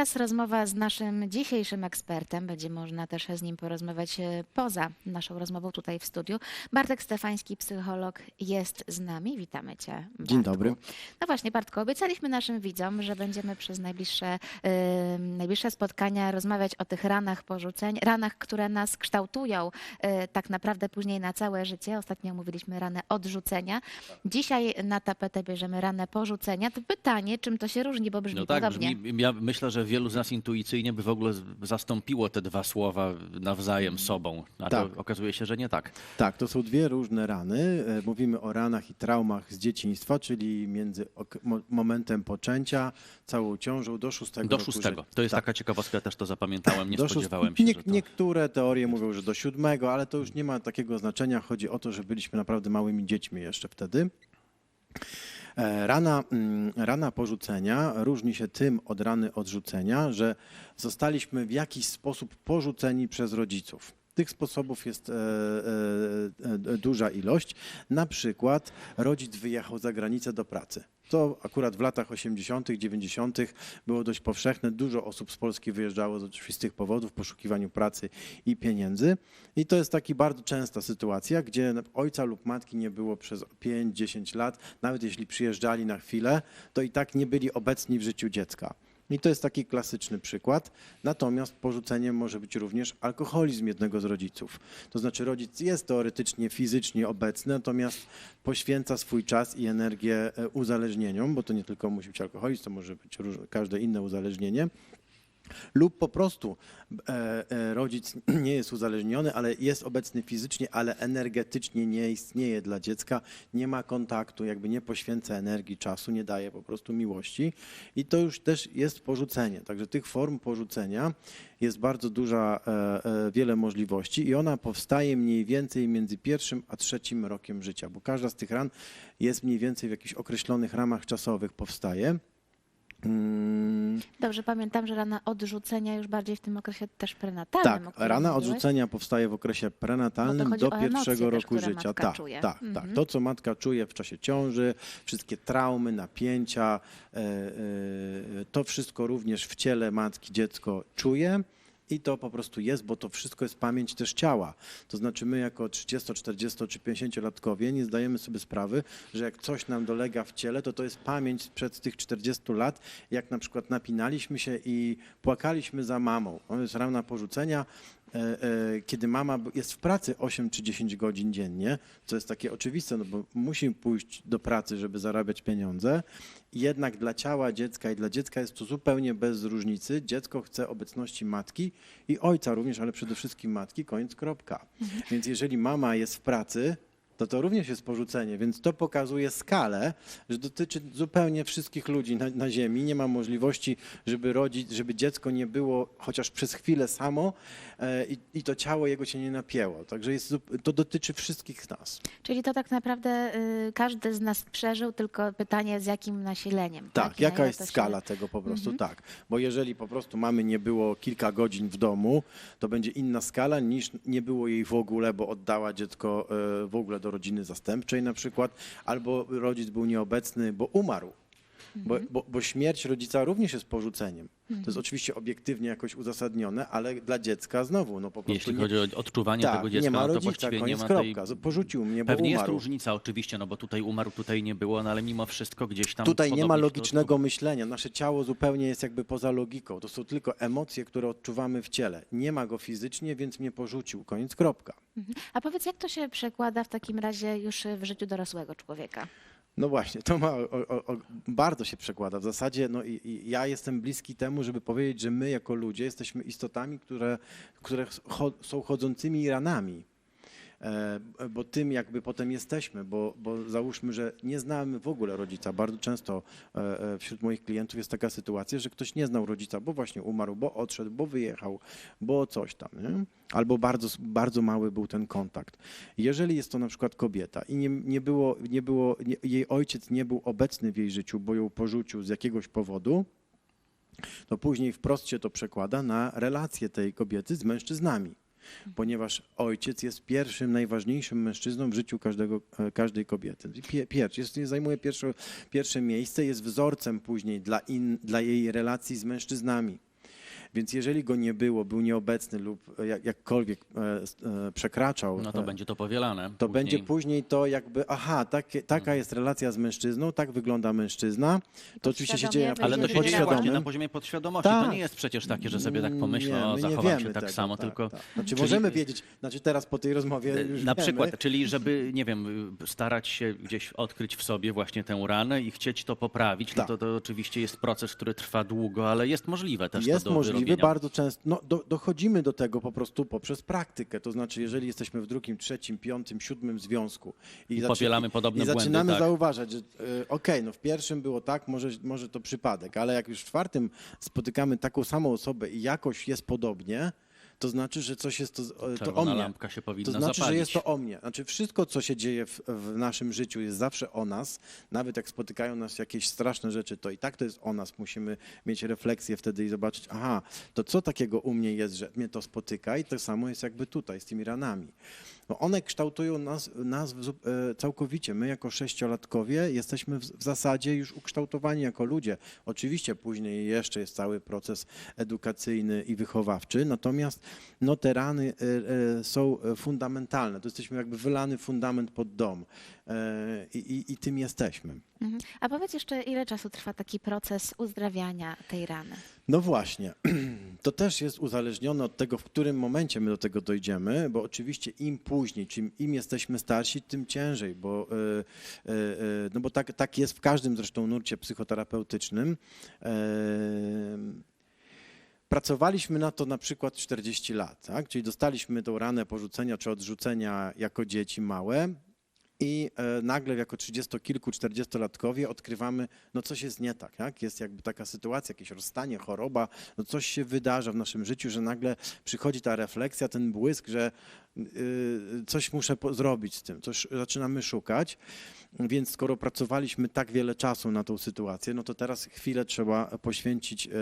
teraz rozmowa z naszym dzisiejszym ekspertem. Będzie można też z nim porozmawiać e, poza naszą rozmową tutaj w studiu. Bartek Stefański, psycholog, jest z nami. Witamy Cię. Dzień Bartku. dobry. No właśnie, Bartku, obiecaliśmy naszym widzom, że będziemy przez najbliższe, e, najbliższe spotkania rozmawiać o tych ranach porzuceń, ranach, które nas kształtują e, tak naprawdę później na całe życie. Ostatnio mówiliśmy ranę odrzucenia. Dzisiaj na tapetę bierzemy ranę porzucenia. To pytanie, czym to się różni, bo brzmi No tak, podobnie. brzmi, ja myślę, że wielu z nas intuicyjnie by w ogóle z- zastąpiło te dwa słowa nawzajem sobą, a Tak. to okazuje się, że nie tak. Tak, to są dwie różne rany. E, Mówimy o ranach i traumach z dzieciństwa, czyli między ok- mo- momentem poczęcia, całą ciążą do szóstego Do roku szóstego. życia. To jest Tak. taka ciekawostka, ja też to zapamiętałem, nie Do szóst- spodziewałem się, nie, że to... Niektóre teorie mówią, że do siódmego, ale to już nie ma takiego znaczenia. Chodzi o to, że byliśmy naprawdę małymi dziećmi jeszcze wtedy. E, Rana, mm, rana porzucenia różni się tym od rany odrzucenia, że zostaliśmy w jakiś sposób porzuceni przez rodziców. Tych sposobów jest e, e, e, duża ilość. Na przykład rodzic wyjechał za granicę do pracy. To akurat w latach 80., 90. było dość powszechne. Dużo osób z Polski wyjeżdżało z oczywistych powodów w poszukiwaniu pracy i pieniędzy. I to jest taka bardzo częsta sytuacja, gdzie ojca lub matki nie było przez 5-10 lat. Nawet jeśli przyjeżdżali na chwilę, to i tak nie byli obecni w życiu dziecka. I to jest taki klasyczny przykład. Natomiast porzuceniem może być również alkoholizm jednego z rodziców. To znaczy rodzic jest teoretycznie fizycznie obecny, natomiast poświęca swój czas i energię e, uzależnieniom, bo to nie tylko musi być alkoholizm, to może być każde inne uzależnienie. Lub po prostu e, e, rodzic nie jest uzależniony, ale jest obecny fizycznie, ale energetycznie nie istnieje dla dziecka, nie ma kontaktu, jakby nie poświęca energii, czasu, nie daje po prostu miłości. I to już też jest porzucenie. Także tych form porzucenia jest bardzo duża, e, wiele możliwości i ona powstaje mniej więcej między pierwszym a trzecim rokiem życia, bo każda z tych ran jest mniej więcej w jakichś określonych ramach czasowych powstaje. Mm, Dobrze, pamiętam, że rana odrzucenia już bardziej w tym okresie też prenatalnym. Tak, rana odrzucenia powstaje w okresie prenatalnym chodzi do pierwszego roku życia. Tak, czuje. tak, tak. Mhm. To, co matka czuje w czasie ciąży, wszystkie traumy, napięcia, e, e, to wszystko również w ciele matki dziecko czuje. I to po prostu jest, bo to wszystko jest pamięć też ciała. To znaczy my jako 30, 40 czy 50-latkowie nie zdajemy sobie sprawy, że jak coś nam dolega w ciele, to to jest pamięć sprzed tych 40 lat, jak na przykład napinaliśmy się i płakaliśmy za mamą. Jest rana porzucenia, kiedy mama jest w pracy 8 czy 10 godzin dziennie, co jest takie oczywiste, no bo musi pójść do pracy, żeby zarabiać pieniądze. Jednak dla ciała dziecka i dla dziecka jest to zupełnie bez różnicy. Dziecko chce obecności matki i ojca również, ale przede wszystkim matki, koniec, kropka. Więc jeżeli mama jest w pracy, to to również jest porzucenie, więc to pokazuje skalę, że dotyczy zupełnie wszystkich ludzi na, na ziemi. Nie ma możliwości, żeby rodzić, żeby dziecko nie było chociaż przez chwilę samo e, i, i to ciało jego się nie napięło. Także jest, to dotyczy wszystkich nas. Czyli to tak naprawdę y, każdy z nas przeżył, tylko pytanie z jakim nasileniem. Tak, na jaka jest to się- skala tego po prostu, tak. Bo jeżeli po prostu mamy nie było kilka godzin w domu, to będzie inna skala niż nie było jej w ogóle, bo oddała dziecko e, w ogóle do rodziny zastępczej na przykład, albo rodzic był nieobecny, bo umarł. Bo, Mhm. bo, bo śmierć rodzica również jest porzuceniem. To jest oczywiście obiektywnie jakoś uzasadnione, ale dla dziecka znowu, no po prostu Jeśli nie, chodzi o odczuwanie tak, tego dziecka, nie ma no to rodzica, właściwie nie koniec ma kropka. tej... Porzucił mnie, bo Pewnie jest umarł. różnica oczywiście, no bo tutaj umarł, tutaj nie było, no ale mimo wszystko gdzieś tam... Tutaj nie ma podobnie to logicznego myślenia. Nasze ciało zupełnie jest jakby poza logiką. To są tylko emocje, które odczuwamy w ciele. Nie ma go fizycznie, więc mnie porzucił. Koniec, kropka. Mhm. A powiedz, jak to się przekłada w takim razie już w życiu dorosłego człowieka? No właśnie, to ma, o, o, bardzo się przekłada. W zasadzie no, i, i ja jestem bliski temu, żeby powiedzieć, że my jako ludzie jesteśmy istotami, które, które są chodzącymi ranami. E, bo tym jakby potem jesteśmy, bo, bo załóżmy, że nie znamy w ogóle rodzica. Bardzo często e, e, wśród moich klientów jest taka sytuacja, że ktoś nie znał rodzica, bo właśnie umarł, bo odszedł, bo wyjechał, bo coś tam, nie? albo bardzo, bardzo mały był ten kontakt. Jeżeli jest to na przykład kobieta i nie, nie było, nie było nie, jej ojciec nie był obecny w jej życiu, bo ją porzucił z jakiegoś powodu, to później wprost się to przekłada na relacje tej kobiety z mężczyznami. Ponieważ ojciec jest pierwszym, najważniejszym mężczyzną w życiu każdego, e, każdej kobiety. Pie- Pierwszy, jest, zajmuje pierwsze, pierwsze miejsce, jest wzorcem później dla, in, dla jej relacji z mężczyznami. Więc jeżeli go nie było, był nieobecny lub jak, jakkolwiek e, e, przekraczał, No to e, będzie to powielane. to później. będzie później to jakby, aha, takie, taka jest relacja z mężczyzną, tak wygląda mężczyzna. To oczywiście się dzieje na Ale to się dzieje właśnie na poziomie podświadomości. Tak. To nie jest przecież takie, że sobie tak pomyślę, Nie, o, zachowam się tak tego, samo, tak, tylko... Tak. Znaczy Czyli- możemy wiedzieć, znaczy teraz po tej rozmowie już Na wiemy. przykład, czyli żeby, nie wiem, starać się gdzieś odkryć w sobie właśnie tę ranę i chcieć to poprawić, no Tak. to, to oczywiście jest proces, który trwa długo, ale jest możliwe też Jest to do możliwy, bardzo często. No, do, dochodzimy do tego po prostu poprzez praktykę. To znaczy, jeżeli jesteśmy w drugim, trzecim, piątym, siódmym związku I powielamy podobne i błędy, zaczynamy tak. zauważać, że e, okej, no w pierwszym było tak, może, może to przypadek, ale jak już w czwartym spotykamy taką samą osobę i jakoś jest podobnie, to znaczy, że coś jest to, e, to o mnie. lampka się powinna To znaczy, że zapalić. jest to o mnie. Znaczy, wszystko, co się dzieje w, w naszym życiu, jest zawsze o nas. Nawet jak spotykają nas jakieś straszne rzeczy, to i tak to jest o nas. Musimy mieć refleksję wtedy i zobaczyć, aha, to co takiego u mnie jest, że mnie to spotyka, i to samo jest jakby tutaj z tymi ranami. No one kształtują nas, nas w, e, całkowicie. My jako sześciolatkowie jesteśmy w, w zasadzie już ukształtowani jako ludzie. Oczywiście później jeszcze jest cały proces edukacyjny i wychowawczy, natomiast no, te rany e, e, są e, fundamentalne. To jesteśmy jakby wylany fundament pod dom i, i, i tym jesteśmy. Mhm. A powiedz jeszcze, ile czasu trwa taki proces uzdrawiania tej rany? No właśnie, to też jest uzależnione od tego, w którym momencie my do tego dojdziemy, bo oczywiście im później, czym im jesteśmy starsi, tym ciężej, bo, no bo tak, tak jest w każdym zresztą nurcie psychoterapeutycznym. Pracowaliśmy na to na przykład 40 lat, tak? czyli dostaliśmy tą ranę porzucenia czy odrzucenia jako dzieci małe i e, nagle jako 30-kilku, 40-latkowie odkrywamy, no coś jest nie tak, tak? Jest jakby taka sytuacja, jakieś rozstanie, choroba, no coś się wydarza w naszym życiu, że nagle przychodzi ta refleksja, ten błysk, że y, coś muszę zrobić z tym, coś zaczynamy szukać. Więc skoro pracowaliśmy tak wiele czasu na tą sytuację, no to teraz chwilę trzeba poświęcić, e, e,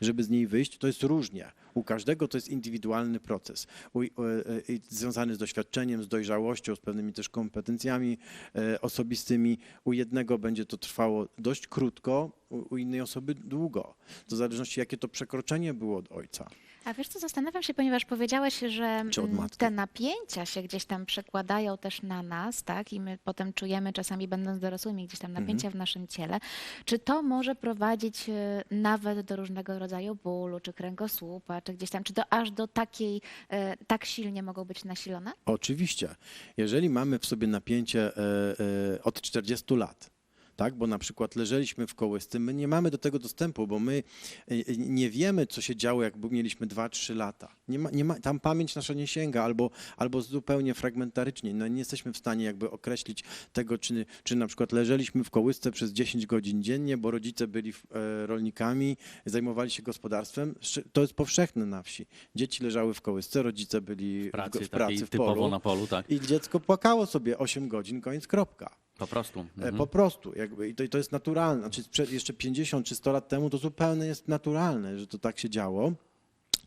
żeby z niej wyjść. To jest różnie. U każdego to jest indywidualny proces, e, e, związany z doświadczeniem, z dojrzałością, z pewnymi też kompetencjami e, osobistymi. U jednego będzie to trwało dość krótko, u, u innej osoby długo. To w zależności, jakie to przekroczenie było od ojca. A wiesz co, zastanawiam się, ponieważ powiedziałeś, że mm, te napięcia się gdzieś tam przekładają też na nas, tak? I my potem czujemy czasami będąc dorosłymi gdzieś tam napięcia Mhm. w naszym ciele. Czy to może prowadzić e, nawet do różnego rodzaju bólu, czy kręgosłupa, czy gdzieś tam, czy to aż do takiej, e, tak silnie mogą być nasilone? Oczywiście. Jeżeli mamy w sobie napięcie e, od 40 lat, tak, bo na przykład leżeliśmy w kołysce, my nie mamy do tego dostępu, bo my e, e, nie wiemy, co się działo, jak mieliśmy 2-3 lata. Nie ma, nie ma, tam pamięć nasza nie sięga, albo, albo zupełnie fragmentarycznie. No, nie jesteśmy w stanie jakby określić tego, czy, czy na przykład leżeliśmy w kołysce przez 10 godzin dziennie, bo rodzice byli e, rolnikami, zajmowali się gospodarstwem. To jest powszechne na wsi. Dzieci leżały w kołysce, rodzice byli W pracy, w, pracy w polu. na polu, tak. I dziecko płakało sobie 8 godzin, koniec, kropka. Po prostu. E, Mhm. Po prostu. Jakby, I to, i to jest naturalne. Znaczy, jeszcze 50 czy 100 lat temu to zupełnie jest naturalne, że to tak się działo.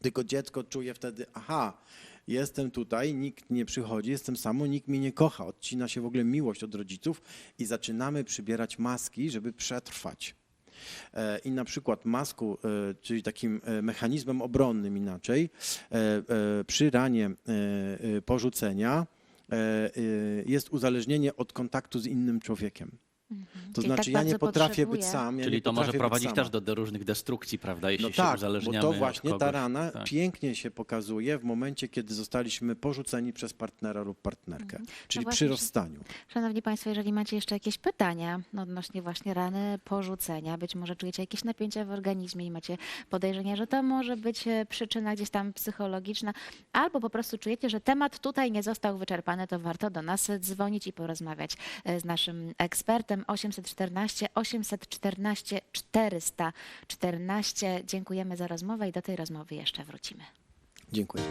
Tylko dziecko czuje wtedy, aha, jestem tutaj, nikt nie przychodzi, jestem samo, nikt mnie nie kocha. Odcina się w ogóle miłość od rodziców i zaczynamy przybierać maski, żeby przetrwać. E, I na przykład masku, e, czyli takim mechanizmem obronnym inaczej, przy ranie porzucenia jest uzależnienie od kontaktu z innym człowiekiem. To Czyli znaczy, tak ja nie potrafię być potrzebuje. sam. Ja Czyli nie to może potrafię być prowadzić sama. też do, do różnych destrukcji, prawda, jeśli No się tak, bo uzależniamy to od właśnie ta kogoś. rana Tak. pięknie się pokazuje w momencie, kiedy zostaliśmy porzuceni przez partnera lub partnerkę, czyli No właśnie, przy że- rozstaniu. Szanowni Państwo, jeżeli macie jeszcze jakieś pytania odnośnie właśnie rany porzucenia, być może czujecie jakieś napięcia w organizmie i macie podejrzenie, że to może być e, przyczyna gdzieś tam psychologiczna, albo po prostu czujecie, że temat tutaj nie został wyczerpany, to warto do nas dzwonić i porozmawiać e, z naszym ekspertem 814 814 414. Dziękujemy za rozmowę i do tej rozmowy jeszcze wrócimy. Dziękuję.